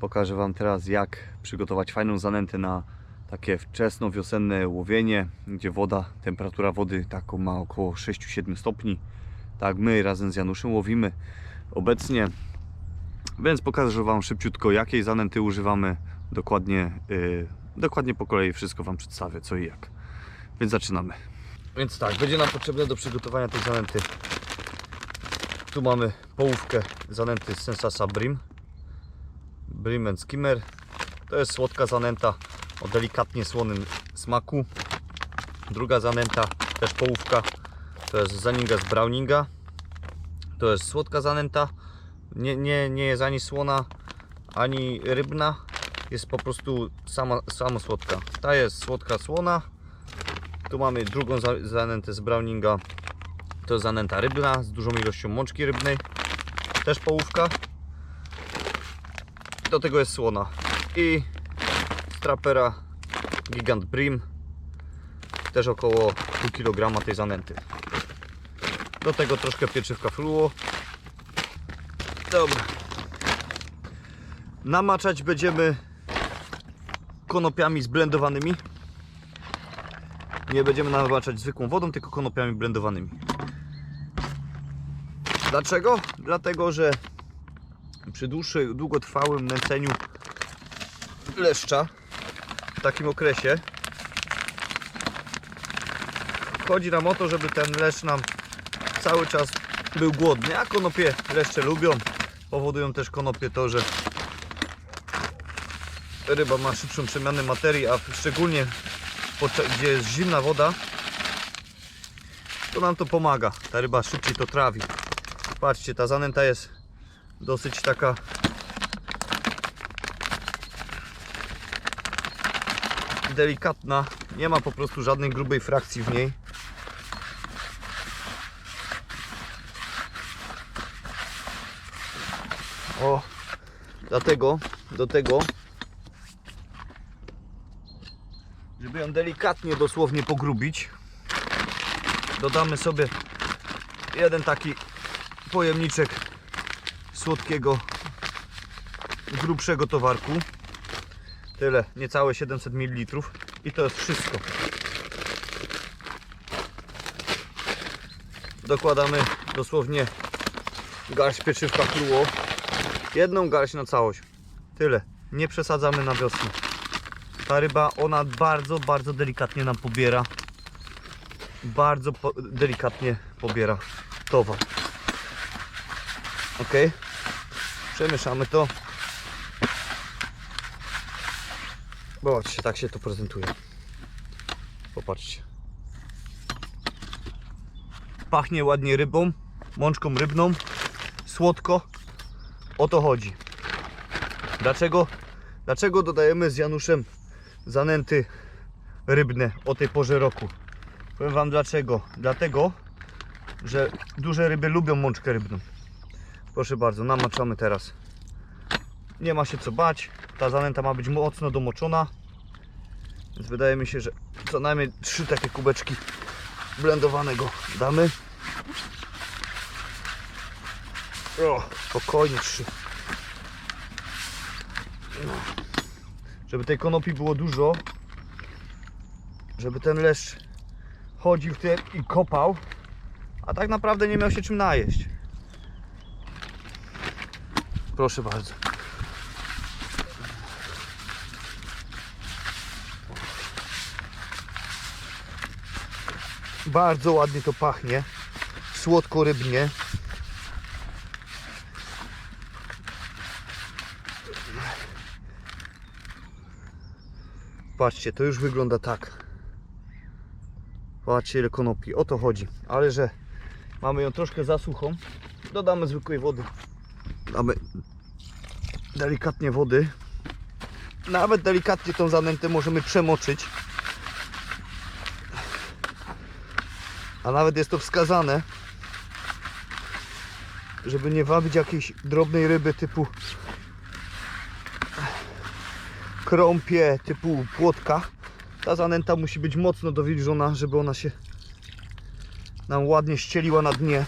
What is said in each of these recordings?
Pokażę Wam teraz jak przygotować fajną zanętę na takie wczesno-wiosenne łowienie, gdzie woda, temperatura wody taką ma około 6-7 stopni. Tak my razem z Januszem łowimy obecnie. Więc pokażę Wam szybciutko jakiej zanęty używamy. Dokładnie, yy, dokładnie po kolei wszystko Wam przedstawię co i jak. Więc zaczynamy. Więc tak, będzie nam potrzebne do przygotowania tej zanęty. Tu mamy połówkę zanęty z Sensasa Brim. Brim and Skimmer. To jest słodka zanęta o delikatnie słonym smaku. Druga zanęta, też połówka, to jest zaninga z Browninga. To jest słodka zanęta. Nie, nie, nie jest ani słona, ani rybna. Jest po prostu sama, samo słodka. Ta jest słodka słona. Tu mamy drugą za- zanętę z Browninga. To jest zanęta rybna z dużą ilością mączki rybnej. Też połówka. Do tego jest słona. I strapera Gigant Brim. Też około pół kilograma tej zanęty. Do tego troszkę pieczywka fluo. Dobra. Namaczać będziemy konopiami zblendowanymi. Nie będziemy namaczać zwykłą wodą, tylko konopiami blendowanymi. Dlaczego? Dlatego, że przy dłuższym, długotrwałym nęceniu leszcza w takim okresie chodzi nam o to, żeby ten leszcz nam cały czas był głodny, a konopie leszcze lubią. Powodują też konopie to, że ryba ma szybszą przemianę materii, a szczególnie gdzie jest zimna woda, to nam to pomaga. Ta ryba szybciej to trawi. Patrzcie, ta zanęta jest dosyć taka delikatna. Nie ma po prostu żadnej grubej frakcji w niej. O, dlatego do tego, żeby ją delikatnie dosłownie pogrubić, dodamy sobie jeden taki pojemniczek słodkiego, grubszego towarku. Tyle, niecałe 700 ml i to jest wszystko. Dokładamy dosłownie garść pieczywka kruło. Jedną garść na całość. Tyle. Nie przesadzamy na wiosnę. Ta ryba, ona bardzo, bardzo delikatnie nam pobiera. Bardzo po delikatnie pobiera towar. Ok. Przemieszamy to. Zobaczcie, tak się to prezentuje. Popatrzcie. Pachnie ładnie rybą, mączką rybną, słodko. O to chodzi. Dlaczego, dlaczego dodajemy z Januszem zanęty rybne o tej porze roku? Powiem Wam dlaczego. Dlatego, że duże ryby lubią mączkę rybną. Proszę bardzo, namaczamy teraz. Nie ma się co bać. Ta zanęta ma być mocno domoczona. Więc wydaje mi się, że co najmniej trzy takie kubeczki blendowanego damy. O, spokojnie trzy. No. Żeby tej konopi było dużo. Żeby ten leszcz chodził w tym i kopał. A tak naprawdę nie miał się czym najeść. Proszę bardzo. Bardzo ładnie to pachnie. Słodko rybnie. Patrzcie, to już wygląda tak. Patrzcie ile konopi, o to chodzi. Ale że mamy ją troszkę za suchą, dodamy zwykłej wody. Damy delikatnie wody. Nawet delikatnie tą zanętę możemy przemoczyć. A nawet jest to wskazane, żeby nie wabić jakiejś drobnej ryby typu krąpie, typu płotka. Ta zanęta musi być mocno dowilżona, żeby ona się nam ładnie ścieliła na dnie.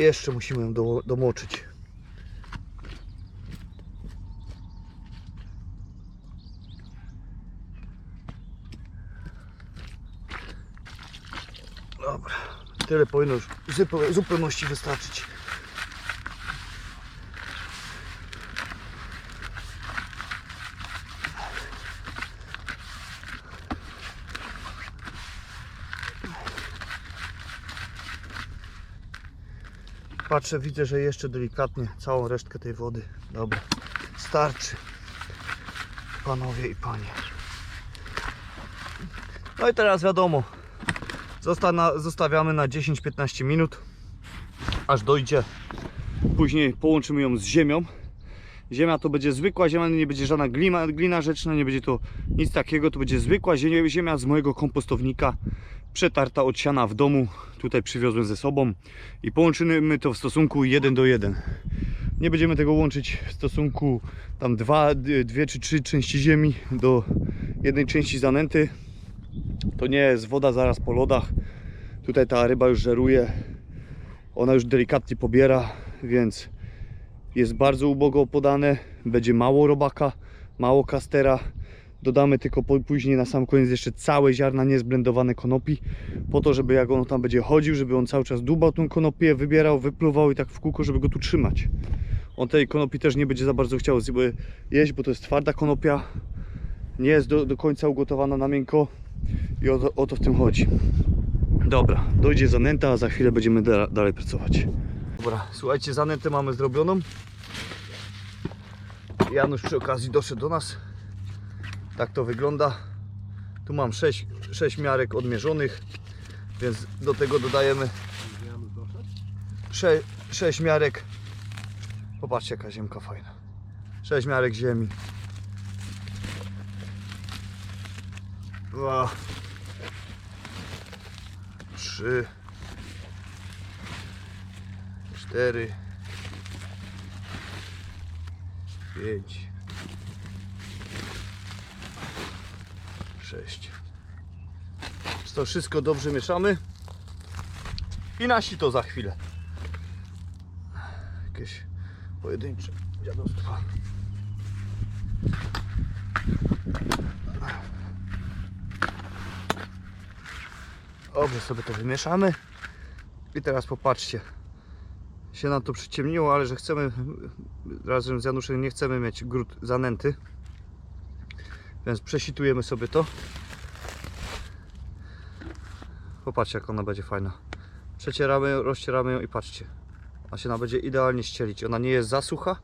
Jeszcze musimy ją do, domoczyć. Dobra, tyle powinno już w zupe- zupełności wystarczyć. Patrzę, widzę, że jeszcze delikatnie całą resztkę tej wody. Dobra, starczy. Panowie i panie. No i teraz wiadomo, Zostana, zostawiamy na 10-15 minut, aż dojdzie. Później połączymy ją z ziemią. Ziemia to będzie zwykła ziemia, nie będzie żadna glina, glina rzeczna, nie będzie to nic takiego. To będzie zwykła ziemia, z mojego kompostownika, przetarta od siana w domu. Tutaj przywiozłem ze sobą i połączymy to w stosunku 1 do 1. Nie będziemy tego łączyć w stosunku tam 2, 2 czy 3 części ziemi do jednej części zanęty. To nie jest woda zaraz po lodach. Tutaj ta ryba już żeruje. Ona już delikatnie pobiera, więc jest bardzo ubogo podane. Będzie mało robaka, mało kastera. Dodamy tylko później na sam koniec jeszcze całe ziarna niezblendowane konopi. Po to, żeby jak on tam będzie chodził, żeby on cały czas dubał tą konopię, wybierał, wypluwał i tak w kółko, żeby go tu trzymać. On tej konopi też nie będzie za bardzo chciał zje- jeść, bo to jest twarda konopia. Nie jest do, do końca ugotowana na miękko. I o to, o to w tym chodzi. Dobra, dojdzie zanęta, a za chwilę będziemy da, dalej pracować. Dobra, słuchajcie, zanętę mamy zrobioną. Janusz przy okazji doszedł do nas. Tak to wygląda. Tu mam 6, 6 miarek odmierzonych, więc do tego dodajemy 6, 6 miarek. Popatrzcie jaka ziemka fajna. 6 miarek ziemi. dwa, trzy, cztery, pięć, sześć. To wszystko dobrze mieszamy i nasi to za chwilę. Jakieś pojedyncze dziadostwa. Dobrze sobie to wymieszamy. I teraz popatrzcie. Się nam to przyciemniło, ale że chcemy razem z Januszem nie chcemy mieć grud zanęty. Więc przesitujemy sobie to. Popatrzcie jak ona będzie fajna. Przecieramy ją, rozcieramy ją i patrzcie. Ona się nam będzie idealnie ścielić. Ona nie jest za sucha,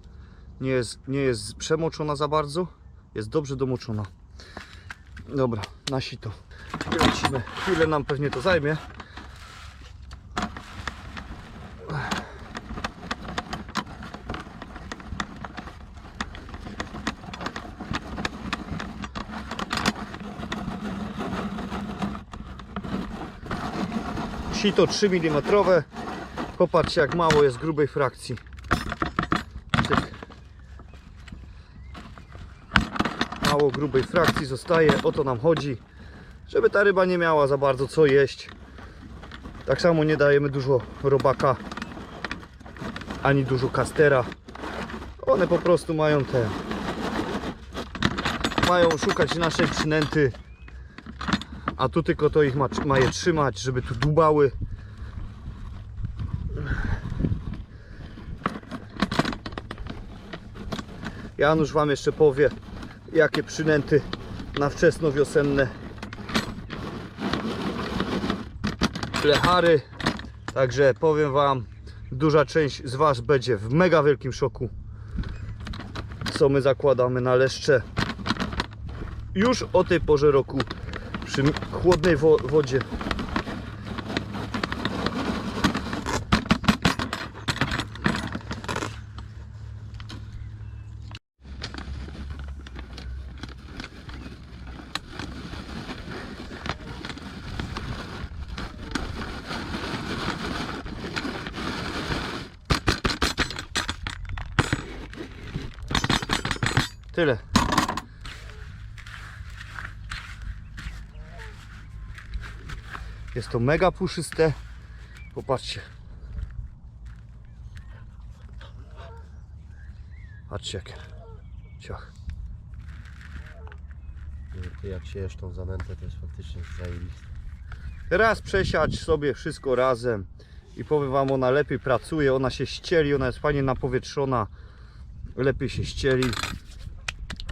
nie jest, nie jest przemoczona za bardzo. Jest dobrze domoczona. Dobra, na sito. I lecimy. Chwilę nam pewnie to zajmie. Sito 3 mm. Popatrzcie jak mało jest grubej frakcji. Mało grubej frakcji zostaje. O to nam chodzi żeby ta ryba nie miała za bardzo co jeść. Tak samo nie dajemy dużo robaka ani dużo kastera. One po prostu mają te mają szukać naszej przynęty a tu tylko to ich ma, ma je trzymać, żeby tu dubały. Janusz Wam jeszcze powie, jakie przynęty na wczesno wiosenne lechary. Także powiem Wam, duża część z Was będzie w mega wielkim szoku. Co my zakładamy na leszcze już o tej porze roku przy chłodnej wo wodzie. Jest to mega puszyste. Popatrzcie. Patrzcie jakie. Ciach. Jak się jesz tą zanętę, to jest faktycznie zajebiste. Raz przesiać sobie wszystko razem i powiem Wam, ona lepiej pracuje, ona się ścieli, ona jest fajnie napowietrzona, lepiej się ścieli.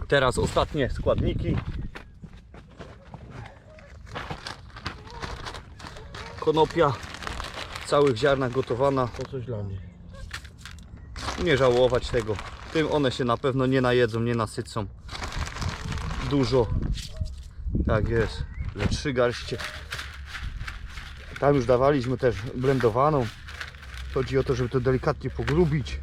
Teraz ostatnie składniki. Konopia w całych ziarnach gotowana. To coś dla mnie. Nie żałować tego. Tym one się na pewno nie najedzą, nie nasycą. Dużo. Tak jest. Że trzy garście. Tam już dawaliśmy też blendowaną. Chodzi o to, żeby to delikatnie pogrubić.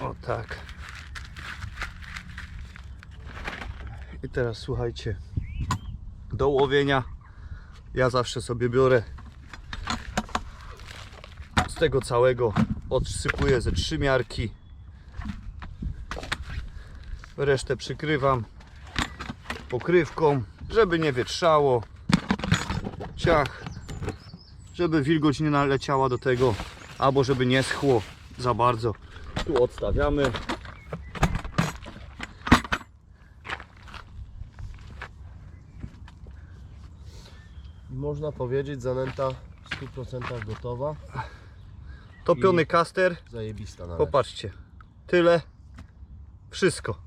O tak. I teraz słuchajcie, do łowienia ja zawsze sobie biorę z tego całego, odsypuję ze trzy miarki, resztę przykrywam pokrywką, żeby nie wietrzało, ciach, żeby wilgoć nie naleciała do tego, albo żeby nie schło za bardzo. Tu odstawiamy. Można powiedzieć, zanęta w 100% gotowa. Topiony I- kaster, Zajebista nawet. Popatrzcie, tyle, wszystko.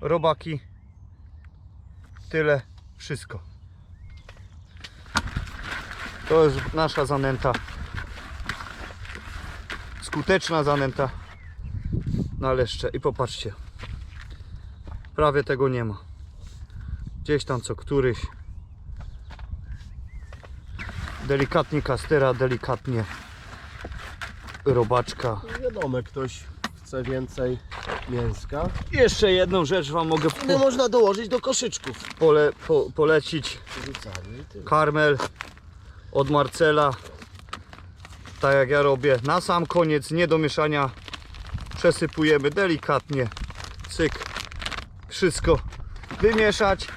Robaki, tyle, wszystko. To jest nasza zanęta. Skuteczna zanęta na leszcze. I popatrzcie, prawie tego nie ma. Gdzieś tam co któryś delikatnie kastera, delikatnie robaczka. Wiadomo, ktoś chce więcej mięska. Jeszcze jedną rzecz Wam mogę No można dołożyć do koszyczków. pole, po, polecić. Karmel od Marcela. Tak jak ja robię. Na sam koniec, nie do mieszania. Przesypujemy delikatnie. Cyk. Wszystko wymieszać.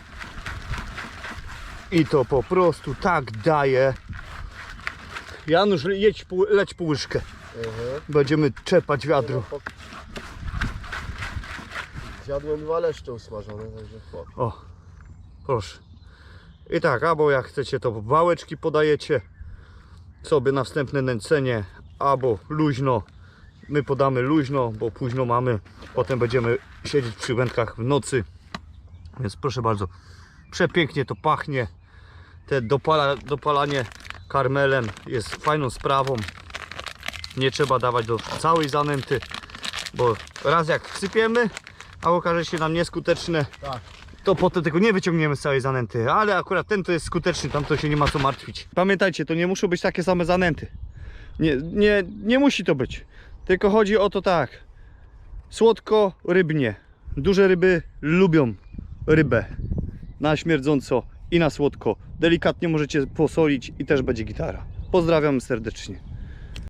I to po prostu tak daje. Janusz, jedź, leć po łyżkę. Mhm. Będziemy czepać wiadro. No, Zjadłem dwa leszcze usmażone, także. O, proszę. I tak, albo jak chcecie, to wałeczki podajecie sobie na wstępne nęcenie, albo luźno. My podamy luźno, bo późno mamy. Potem będziemy siedzieć przy wędkach w nocy. Więc proszę bardzo, przepięknie to pachnie. Te dopala, dopalanie karmelem jest fajną sprawą. Nie trzeba dawać do całej zanęty, bo raz jak wsypiemy, a okaże się nam nieskuteczne, Tak. to potem tego nie wyciągniemy z całej zanęty, ale akurat ten to jest skuteczny, tam to się nie ma co martwić. Pamiętajcie, to nie muszą być takie same zanęty. Nie, nie, nie musi to być. Tylko chodzi o to tak. Słodko rybnie. Duże ryby lubią rybę. Na śmierdząco i na słodko. Delikatnie możecie posolić i też będzie gitara. Pozdrawiam serdecznie.